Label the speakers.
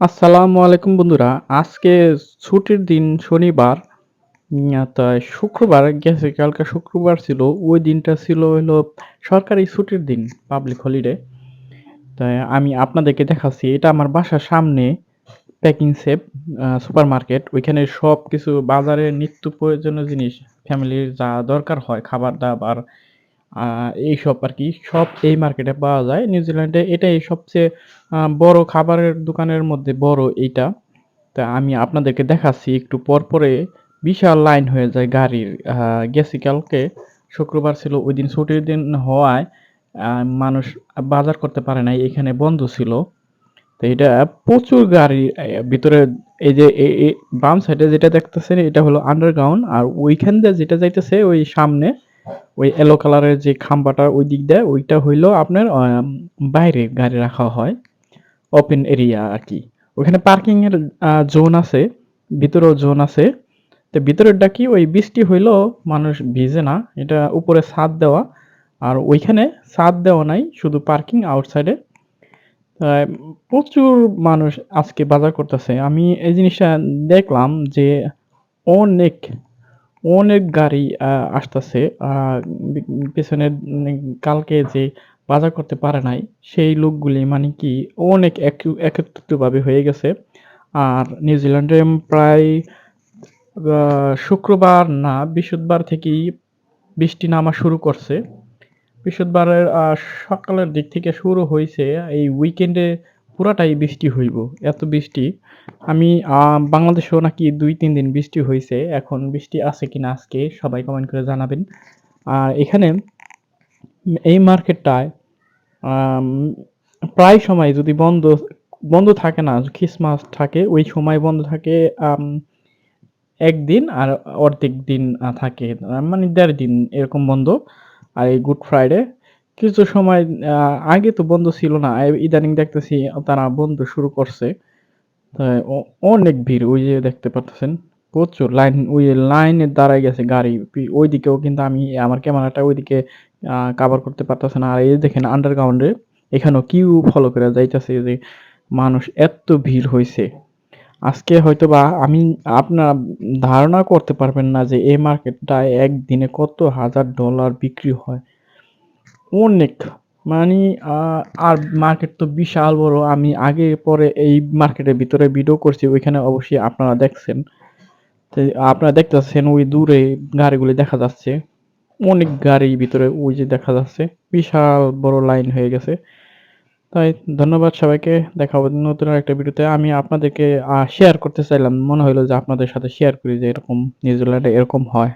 Speaker 1: আসসালামু আলাইকুম বন্ধুরা। আজকে ছুটির দিন শনিবার। তাই শুক্রবার গেছে কালকে শুক্রবার ছিল। ওই দিনটা ছিল হইল সরকারি ছুটির দিন, পাবলিক হলিডে। তাই আমি আপনাদেরকে দেখাচ্ছি এটা আমার বাসার সামনে প্যাকিং সেপ সুপার মার্কেট ওইখানে সবকিছু বাজারে নিত্য প্রয়োজনীয় জিনিস, ফ্যামিলির যা দরকার হয় খাবার-দাবার আ এইসব আরকি সব এই মার্কেটে পাওয়া যায়। নিউজিল্যান্ডে এটাই সবচেয়ে বড় খাবারের দোকানের মধ্যে বড় এইটা। তা আমি আপনাদেরকে দেখাচ্ছি, একটু পরপরে বিশাল লাইন হয়ে যায় গাড়ির। গেছি কালকে, শুক্রবার ছিল ওই দিন ছুটির দিন হওয়ায় মানুষ বাজার করতে পারে নাই। এখানে বন্ধ ছিল। তো এটা প্রচুর গাড়ি ভিতরে এই যে বাম সাইডে যেটা দেখতেছেন, এটা হলো আন্ডারগ্রাউন্ড আর ওইখান দিয়ে যেটা যাইতেছে, ওই সামনে ওই এলো কালারের যে খাম্বাটা ওই দিক দিয়ে ওইটা হইল আপনার বাইরে গাড়ি রাখা হয়। ওপেন এরিয়া আরকি। ওইখানে পার্কিং এর জোন আছে, ভিতরেও জোন আছে। তো ভিতরেরটা কি ওই বৃষ্টি হইল মানুষ ভিজে না। এটা উপরে ছাদ দেওয়া। আর ওইখানে ছাদ দেওয়া নাই, শুধু পার্কিং আউটসাইডে। প্রচুর মানুষ আজকে বাজার করতেছে। আমি এই জিনিসটা দেখলাম যে অনেক, অনেক গাড়ি আসতেছে। বি পেছনের কালকে যে বাজার করতে পারে নাই, সেই লোকগুলি মানে কি অনেক একু একত্রিতভাবে হয়ে গেছে। আর নিউজিল্যান্ডে প্রায় শুক্রবার না বৃহস্পতিবার থেকেই বৃষ্টি নামা শুরু করছে। বৃহস্পতিবারের সকালের দিক থেকে শুরু হয়েছে এই উইকেন্ডে পুরাটাই বৃষ্টি হইব। এত বৃষ্টি। আমি বাংলাদেশেও নাকি ২-৩ দিন বৃষ্টি হইছে। এখন বৃষ্টি আছে কিনা আজকে সবাই কমেন্ট করে জানাবেন। আর এখানে এই মার্কেটটায় প্রায় সময় যদি বন্ধ বন্ধ থাকে না, ক্রিসমাস থাকে ওই সময় বন্ধ থাকে একদিন আর অর্ধেক দিন থাকে। মানে দেড় দিন এরকম বন্ধ। আর এই গুড ফ্রাইডে কিছু সময় আ আগে তো বন্ধ ছিল না। ইদানিং দেখতেছি তারা বন্ধ শুরু করছে। অনেক ভিড় ওই যে দেখতে পারতেছেন। প্রচুর লাইন, ওই লাইনে দাঁড়ায় গেছে গাড়ি। পি, ওইদিকেও কিন্তু আমি, আমার ক্যামেরাটা ওইদিকে আ কভার করতে পারতেছে না। আর এই দেখেন আন্ডারগ্রাউন্ডে এখানেও কিউ ফলো করে যাইতেছে যে মানুষ এত ভিড় হইছে। আজকে হয়তোবা আমি, আপনারা ধারণা করতে পারবেন না যে এই মার্কেটটায় একদিনে কত হাজার ডলার বিক্রি হয়। অনেক মানে আর মার্কেট তো বিশাল বড়। আমি আগে পরে এই মার্কেটের ভিতরে ভিডিও করছি। ওইখানে অবশ্যই আপনারা দেখছেন। আপনারা দেখতেছেন ওই দূরে গাড়িগুলি দেখা যাচ্ছে। অনেক গাড়ি ভিতরে ওই যে দেখা যাচ্ছে। বিশাল বড় লাইন হয়ে গেছে। তাই ধন্যবাদ সবাইকে। দেখা হবে নতুন একটা ভিডিওতে। আমি আপনাদেরকে শেয়ার করতে চাইলাম। মনে হইল যে আপনাদের সাথে শেয়ার করি যে এরকম নিউজিল্যান্ডে এরকম হয়।